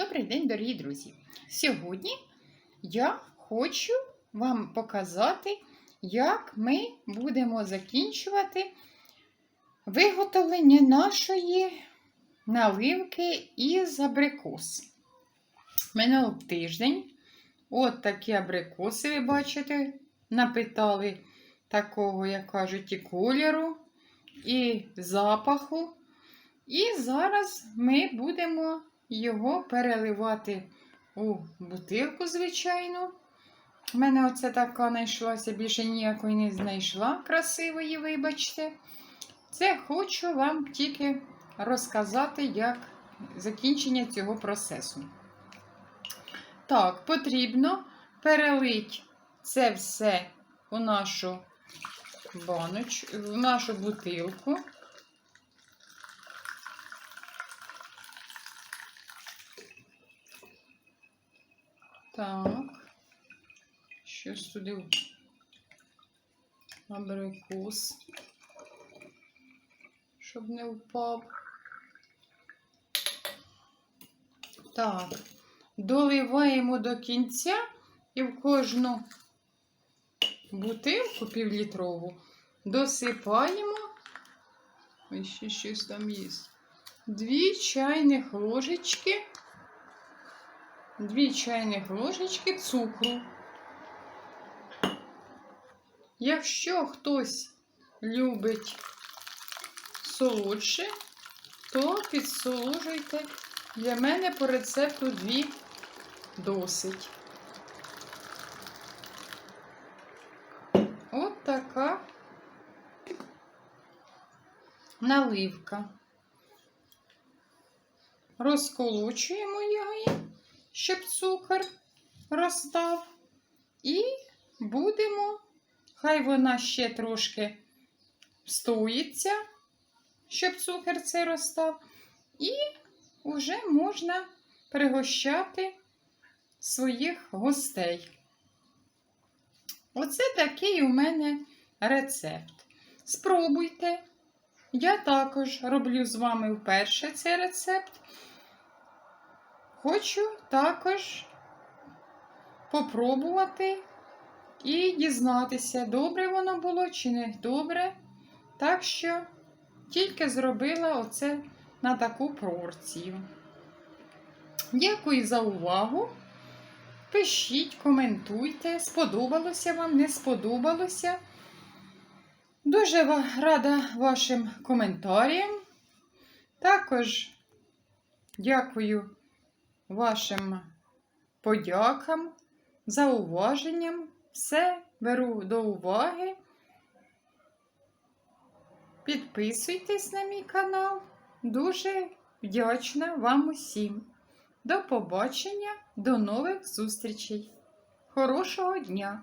Добрий день, дорогі друзі! Сьогодні я хочу вам показати, як ми будемо закінчувати виготовлення нашої наливки із абрикос. Минулий тиждень от такі абрикоси, ви бачите, напитали такого, як кажуть, і кольору, і запаху. І зараз ми будемо його переливати у бутилку, звичайно. У мене оце така знайшлася, більше ніякої не знайшла красивої, вибачте. Це хочу вам тільки розказати, як закінчення цього процесу. Так, потрібно перелити це все у нашу баноч, в нашу бутилку. Так. Щось туди абрикос, щоб не впав. Так, доливаємо до кінця і в кожну бутилку півлітрову досипаємо. Ось ще щось там є. Дві чайних ложечки Дві чайних ложечки цукру. Якщо хтось любить солодше, то підсолоджуйте. Для мене по рецепту дві досить. От така наливка. Розколочуємо її щоб цукор розстав. І будемо, хай вона ще трошки стоїться, щоб цукор цей розстав. І вже можна пригощати своїх гостей. Оце такий у мене рецепт. Спробуйте. Я також роблю з вами вперше цей рецепт. Хочу також попробувати і дізнатися, добре воно було чи не добре. Так що тільки зробила оце на таку порцію. Дякую за увагу. Пишіть, коментуйте, сподобалося вам, не сподобалося. Дуже рада вашим коментарям. Також дякую вашим подякам, зауваженням. Все беру до уваги. Підписуйтесь на мій канал. Дуже вдячна вам усім. До побачення, до нових зустрічей. Хорошого дня!